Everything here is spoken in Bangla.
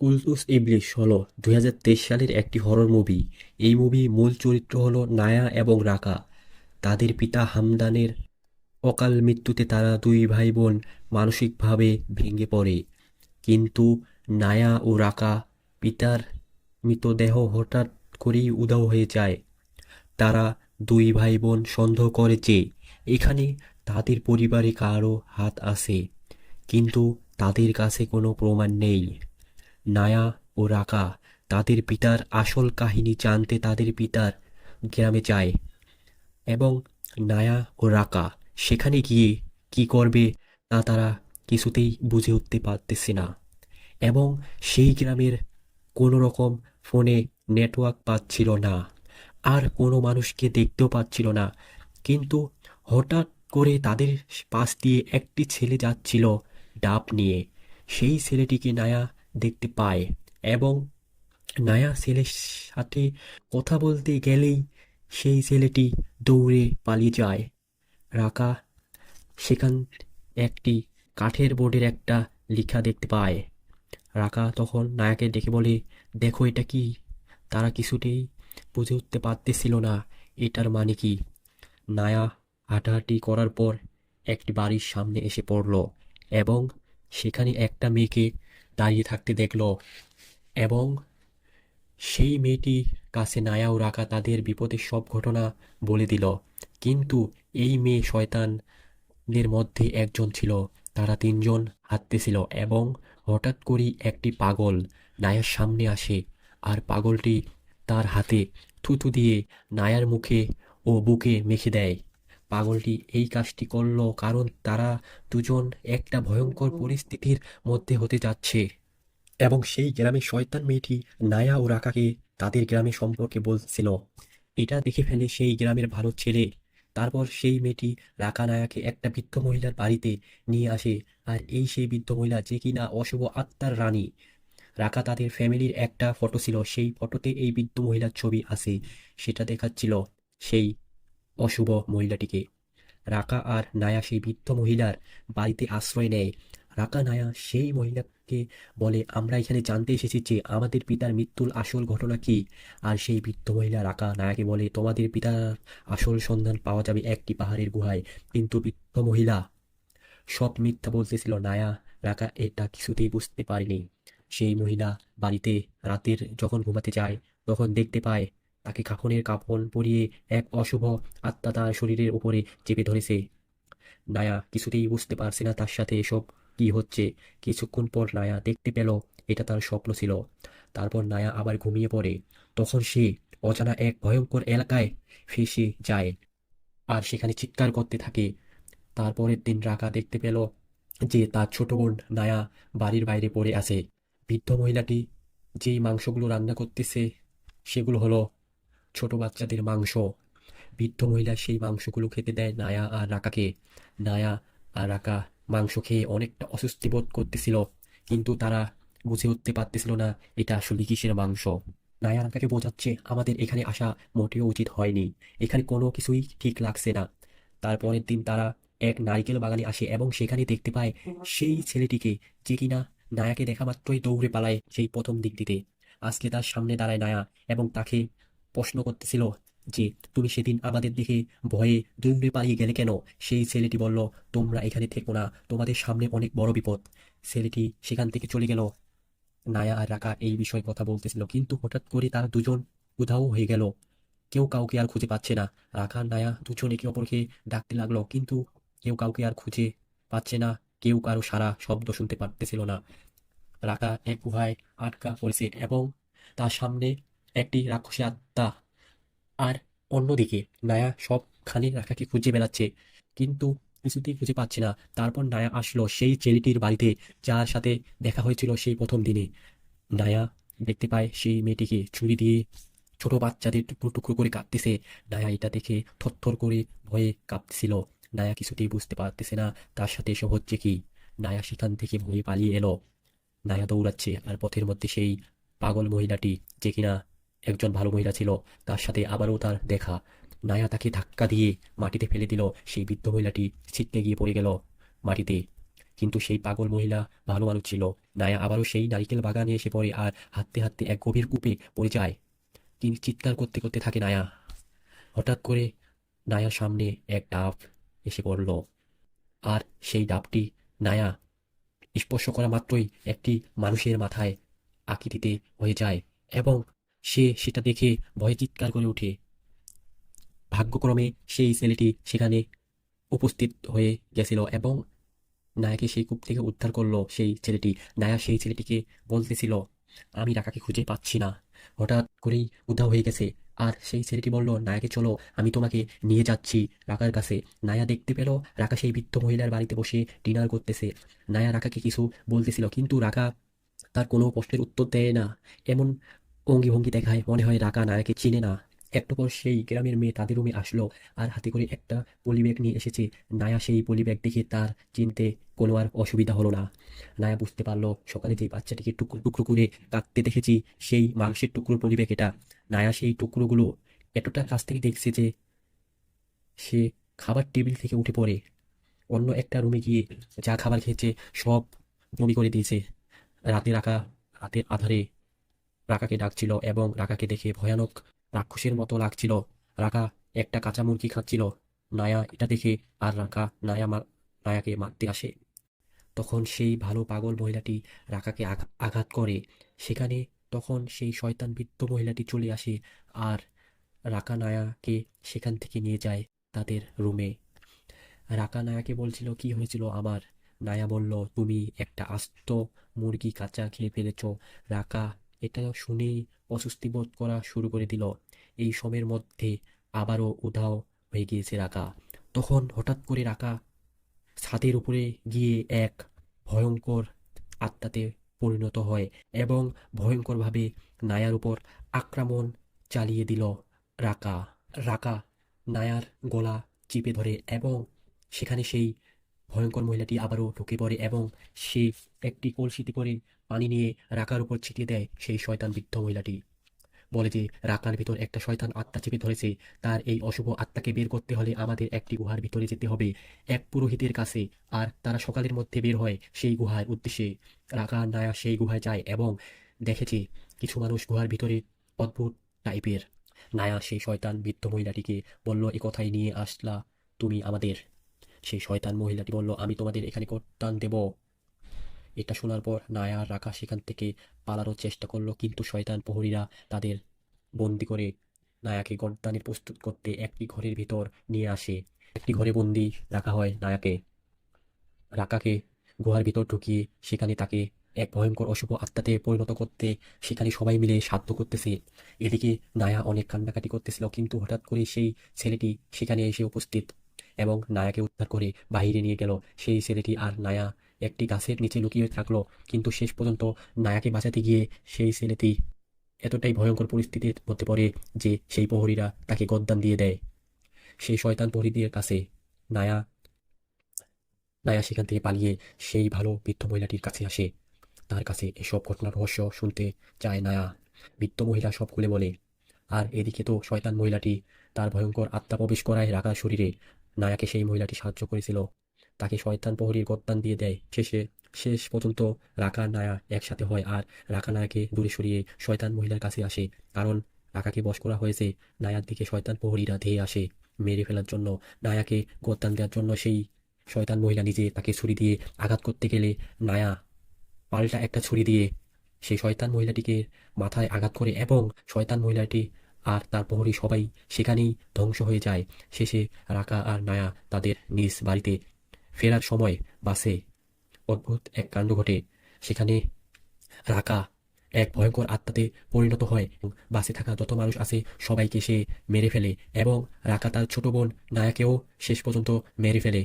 কুলতুস ইবলিশ হলো দু হাজার তেইশ সালের একটি হরর মুভি এই মুভি মূল চরিত্র হলো নায়া এবং রাকা। তাদের পিতা হামদানের অকাল মৃত্যুতে তারা দুই ভাই বোন মানসিকভাবে ভেঙে পড়ে। কিন্তু নায়া ও রাকা পিতার মৃতদেহ হঠাৎ করেই উধাও হয়ে যায়। তারা দুই ভাই বোন সন্দেহ করে যে, এখানে তাদের পরিবারে কারও হাত আছে, কিন্তু তাদের কাছে কোনো প্রমাণ নেই। নায়া ও রাকা তাদের পিতার আসল কাহিনী জানতে তাদের পিতার গ্রামে যায় এবং নায়া ও রাকা সেখানে গিয়ে কি করবে তা তারা কিছুতেই বুঝে উঠতে পারতেছে না এবং সেই গ্রামের কোনো রকম ফোনে নেটওয়ার্ক পাচ্ছিল না আর কোনো মানুষকে দেখতেও পাচ্ছিল না। কিন্তু হঠাৎ করে তাদের পাশ দিয়ে একটি ছেলে যাচ্ছিল ডাব নিয়ে। সেই ছেলেটিকে নায়া দেখতে পায় এবং নায়া ছেলের সাথে কথা বলতে গেলেই সেই ছেলেটি দৌড়ে পালিয়ে যায়। রাকা সেখান একটি কাঠের বোর্ডের একটা লেখা দেখতে পায়। রাকা তখন নায়াকে ডেকে বলে, দেখো এটা কি? তারা কিছুতেই বুঝে উঠতে পারতেছিল না, এটার মানে কি? নায়া হাঁটাহাঁটি করার পর একটি বাড়ির সামনে এসে পড়ল এবং সেখানে একটা মেয়েকে দাঁড়িয়ে থাকতে দেখল এবং সেই মেয়েটির কাছে নায়া ও রাকা তাদের বিপদের সব ঘটনা বলে দিল। কিন্তু এই মেয়ে শয়তানদের মধ্যে একজন ছিল, তারা তিনজন হাঁটতেছিল এবং হঠাৎ করেই একটি পাগল নায়ার সামনে আসে আর পাগলটি তার হাতে থুতু দিয়ে নায়ার মুখে ও বুকে মেখে দেয়। পাগলটি এই কাজটি করল কারণ তারা দুজন একটা ভয়ঙ্কর পরিস্থিতির মধ্যে হতে যাচ্ছে। এবং সেই গ্রামের শয়তান মেয়েটি নায়া ও রাকাকে তাদের গ্রামের সম্পর্কে বলছিল। এটা দেখে ফেলে সেই গ্রামের ভালো ছেলে। তারপর সেই মেয়েটি রাকা নায়াকে একটা বৃদ্ধ মহিলার বাড়িতে নিয়ে আসে। আর এই সেই বৃদ্ধ মহিলা যে কিনা অশুভ আত্মার রানী। রাকা তাদের ফ্যামিলির একটা ফটো ছিল। সেই ফটোতে এই বৃদ্ধ মহিলার ছবি আছে। সেটা দেখাচ্ছিল সেই অশুভ মহিলাটিকে। রাকা আর নায়া সেই বৃদ্ধ মহিলার বাড়িতে আশ্রয় নেয়। রাকা নায়া সেই মহিলাকে বলে, আমরা এখানে জানতে এসেছি যে আমাদের পিতার মৃত্যুর আসল ঘটনা কি। আর সেই বৃদ্ধ মহিলা রাকা নায়াকে বলে, তোমাদের পিতার আসল সন্ধান পাওয়া যাবে একটি পাহাড়ের গুহায়। কিন্তু বৃদ্ধ মহিলা সব মিথ্যা বলতেছিল। নায়া, রাকা এটা কিছুতেই বুঝতে পারেনি। সেই মহিলা বাড়িতে রাতের যখন ঘুমাতে যায়, তখন দেখতে পায় তাকে কাফনের কাফন পরিয়ে এক অশুভ আত্মা তার শরীরের উপরে চেপে ধরেছে। নায়া কিছুতেই বুঝতে পারছে না তার সাথে এসব কি হচ্ছে। কিছুক্ষণ পর নায়া দেখতে পেল এটা তার স্বপ্ন ছিল। তারপর নায়া আবার ঘুমিয়ে পড়ে। তখন সে অজানা এক ভয়ঙ্কর এলাকায় ফেসে যায় আর সেখানে চিৎকার করতে থাকে। তারপরের দিন রাকা দেখতে পেল যে তার ছোট বোন নায়া বাড়ির বাইরে পড়ে আছে। বৃদ্ধ মহিলাটি যেই মাংসগুলো রান্না করতেছে সেগুলো হলো ছোট বাচ্চাদের মাংস। বৃদ্ধ মহিলা সেই মাংসগুলো খেতে দেয় নায়া আর রাকাকে। নায়া আর রাকা মাংস খেয়ে অনেকটা অস্বস্তি বোধ করতেছিল, কিন্তু তারা বুঝে উঠতে পারতেছিল না, এটা আসলে কিসের মাংস। নায়া রাকাকে বোঝাচ্ছে, আমাদের এখানে আসা মোটেও উচিত হয়নি। এখানে কোনো কিছুই ঠিক লাগছে না। তারপরের দিন তারা এক নারকেল বাগানে আসে এবং সেখানে দেখতে পায় সেই ছেলেটিকে যে কিনা নায়াকে দেখা মাত্রই দৌড়ে পালায় সেই প্রথম দিক দিতে আজকে তার সামনে দাঁড়ায় নায়া এবং তাকে প্রশ্ন করতেছিল যে, তুমি সেদিন আমাদের দেখে ভয়ে দৌড়ে পালিয়ে গেলে কেন? সেই ছেলেটি বলল, তোমরা এখানে থেকো না, তোমাদের সামনে অনেক বড় বিপদ। ছেলেটি সেখান থেকে চলে গেল। নায়া আর রাকা এই বিষয়ে কথা বলতেছিল, কিন্তু হঠাৎ করে তারা দুজন উধাও হয়ে গেল। কেউ কাউকে আর খুঁজে পাচ্ছে না। আর নায়া দুজন একে অপরকে ডাকতে লাগল, কিন্তু কেউ কাউকে আর খুঁজে পাচ্ছে না। কেউ কারও সারা শব্দ শুনতে পারতেছিল না। রাখা এক গুহায় আটকা পড়েছে এবং তার সামনে একটি রাক্ষসী আত্মা। আর অন্যদিকে নায়া সব সবখানে রাখাকে খুঁজে বেড়াচ্ছে, কিন্তু কিছুতেই খুঁজে পাচ্ছে না। তারপর নায়া আসলো সেই ছেলেটির বাড়িতে, যার সাথে দেখা হয়েছিল সেই প্রথম দিনে। নায়া দেখতে পায় সেই মেয়েটিকে ছুরি দিয়ে ছোট বাচ্চাদের টুকরো টুকরো করে কাঁদতেছে। নায়া এটা দেখে থরথর করে ভয়ে কাঁপতেছিল। নায়া কিছুতেই বুঝতে পারতেছে না তার সাথে এসব হচ্ছে কি। নায়া সেখান থেকে ভয়ে পালিয়ে এলো। নায়া দৌড়াচ্ছে আর পথের মধ্যে সেই পাগল মহিলাটি যে কিনা একজন ভালো মহিলা ছিল, তার সাথে আবারও তার দেখা। নায়া তাকে ধাক্কা দিয়ে মাটিতে ফেলে দিল। সেই বৃদ্ধ মহিলাটি ছিটকে গিয়ে পড়ে গেল মাটিতে। কিন্তু সেই পাগল মহিলা ভালো মানুষ ছিল। নায়া আবারও সেই নারিকেল বাগানে এসে পড়ে আর হাঁটতে হাঁটতে এক গভীর কূপে পড়ে যায়। কিন্তু চিৎকার করতে করতে থাকে নায়া। হঠাৎ করে নায়ার সামনে এক ডাব এসে পড়ল। আর সেই ডাবটি নায়া স্পর্শ করা মাত্রই একটি মানুষের মাথায় আকৃতিতে হয়ে যায় এবং সে সেটা দেখে ভয়ে চিৎকার করে ওঠে। ভাগ্যক্রমে সেই ছেলেটি সেখানে উপস্থিত হয়ে গেছিল এবং নায়াকে সেই কূপ থেকে উদ্ধার করল সেই ছেলেটি। নায়া সেই ছেলেটিকে বলতেছিল, আমি রাকাকে খুঁজে পাচ্ছি না। হঠাৎ করেই উধাও হয়ে গেছে। আর সেই ছেলেটি বলল, নায়াকে চলো, আমি তোমাকে নিয়ে যাচ্ছি রাকার কাছে। নায়া দেখতে পেল, রাকা সেই বৃদ্ধ মহিলার বাড়িতে বসে ডিনার করতেছে। নায়া রাকাকে কিছু বলতেছিল, কিন্তু রাকা তার কোনো প্রশ্নের উত্তর দেয় না। এমন অঙ্গি ভঙ্গি দেখায়। মনে হয় রাকা নায়াকে চিনে না। একটু পর সেই গ্রামের মেয়ে তাদের রুমে আসলো আর হাতে করে একটা পলিব্যাগ নিয়ে এসেছে। নায়া সেই পলিব্যাগ দেখে তার চিনতে কোনো আর অসুবিধা হলো না। নায়া বুঝতে পারল, সকালে যে বাচ্চাটিকে টুকরো টুকরো করে কাটতে দেখেছি, সেই মাংসের টুকরোর পরিবেগ এটা। নায়া সেই টুকরোগুলো এতটা কাছ থেকে দেখছে যে সে খাবার টেবিল থেকে উঠে পড়ে। অন্য একটা রুমে গিয়ে যা খাবার খেয়েছে সব বমি করে দিয়েছে। রাতে রাখা রাতের আধারে রাকাকে ডাকছিল এবং রাকাকে দেখে ভয়ানক রাক্ষসের মতো লাগছিল। রাকা একটা কাঁচা মুরগি খাচ্ছিল। নায়া এটা দেখে আর রাকা নায়া নায়াকে মারতে আসে। তখন সেই ভালো পাগল মহিলাটি রাকাকে আঘা- আঘাত করে। সেখানে তখন সেই শয়তান বৃদ্ধ মহিলাটি চলে আসে আর রাকা নায়াকে সেখান থেকে নিয়ে যায় তাদের রুমে। রাকা নায়াকে বলছিল, কি হয়েছিল আমার? নায়া বলল, তুমি একটা আস্ত মুরগি কাঁচা খেয়ে ফেলেছ। রাকা এটা শুনেই অস্বস্তি বোধ করা শুরু করে দিল। এই সময়ের মধ্যে আবারও উধাও হয়ে গিয়েছে রাকা। তখন হঠাৎ করে রাকা ছাদের উপরে গিয়ে এক ভয়ঙ্কর আত্মাতে পরিণত হয় এবং ভয়ঙ্করভাবে নায়ার উপর আক্রমণ চালিয়ে দিল রাকা। রাকা নায়ার গলা চিপে ধরে এবং সেখানে সেই ভয়ঙ্কর মহিলাটি আবারও ঢুকে পড়ে এবং সে একটি কলসিতে করে পানি নিয়ে রাকার উপর ছিটিয়ে দেয় সেই শয়তান বৃদ্ধ মহিলাটি। বলে যে রাকার ভিতর একটা শয়তান আত্মা চেপে ধরেছে। তার এই অশুভ আত্মাকে বের করতে হলে আমাদের একটি গুহার ভিতরে যেতে হবে। এক পুরোহিতের কাছে। আর তারা সকালের মধ্যে বের হয় সেই গুহার উদ্দেশ্যে। রাকা নায়া সেই গুহায় যায় এবং দেখেছে কিছু মানুষ গুহার ভিতরে অদ্ভুত টাইপের। নায়া সেই শয়তান বৃদ্ধ মহিলাটিকে বলল, এ কথাই নিয়ে আসলা তুমি আমাদের। সেই শয়তান মহিলাটি বলল, আমি তোমাদের এখানে কর্তান দেব। এটা শোনার পর নায়া আর রাখা সেখান থেকে পালানোর চেষ্টা করল, কিন্তু শয়তান প্রহরীরা তাদের বন্দি করে নায়াকে গর্দানের প্রস্তুত করতে একটি ঘরের ভিতর নিয়ে আসে। একটি ঘরে বন্দি রাখা হয় নায়াকে। রাকাকে গুহার ভিতর ঢুকিয়ে সেখানে তাকে এক ভয়ঙ্কর অশুভ আত্মাতে পরিণত করতে সেখানে সবাই মিলে সাধ্য করতেছে। এদিকে নায়া অনেক কান্নাকাটি করতেছিল, কিন্তু হঠাৎ করে সেই ছেলেটি সেখানে এসে উপস্থিত। এবং নায়াকে উদ্ধার করে বাহিরে নিয়ে গেল। সেই ছেলেটি আর নায়া একটি গাছের নিচে লুকিয়ে থাকল, কিন্তু শেষ পর্যন্ত নায়াকে বাঁচাতে গিয়ে সেই ছেলেটি এতটাই ভয়ঙ্কর পরিস্থিতির মধ্যে পড়ে যে সেই প্রহরীরা তাকে গদ্দান দিয়ে দেয়। সেই শয়তান প্রহরীদের কাছে নায়া নায়া সেখান থেকে পালিয়ে সেই ভালো বৃদ্ধ মহিলাটির কাছে আসে। তার কাছে এসব ঘটনার রহস্য শুনতে চায় নায়া। বৃদ্ধ মহিলা সব খুলে বলে, আর এদিকে তো শয়তান মহিলাটি তার ভয়ঙ্কর আত্মা প্রবেশ করায় রাখার শরীরে। নায়াকে সেই মহিলাটি সাহায্য করেছিল। তাকে শয়তান প্রহরীর গদ্দান দিয়ে দেয়। শেষে, শেষ পর্যন্ত রাকা নায়া একসাথে হয় আর রাকা নায়াকে দূরে সরিয়ে শয়তান মহিলার কাছে আসে। কারণ রাকাকে বশ করা হয়েছে, নায়ার দিকে শয়তান প্রহরীরা ধেয়ে আসে মেরে ফেলার জন্য। নায়াকে গদ্দান দেওয়ার জন্য সেই শয়তান মহিলা নিজে তাকে ছুরি দিয়ে আঘাত করতে গেলে নায়া পাল্টা একটা ছুরি দিয়ে সেই শয়তান মহিলাটিকে মাথায় আঘাত করে এবং শয়তান মহিলাটি আর তার প্রহরী সবাই সেখানেই ধ্বংস হয়ে যায়। শেষে রাকা আর নায়া তাদের নিজ বাড়িতে ফেরার সময় বাসে অদ্ভুত এক কাণ্ড ঘটে। সেখানে রাকা এক ভয়ঙ্কর আত্মাতে পরিণত হয় বাসে থাকা যত মানুষ আছে সবাইকে সে মেরে ফেলে এবং রাকা তার ছোট বোন নায়াকেও শেষ পর্যন্ত মেরে ফেলে।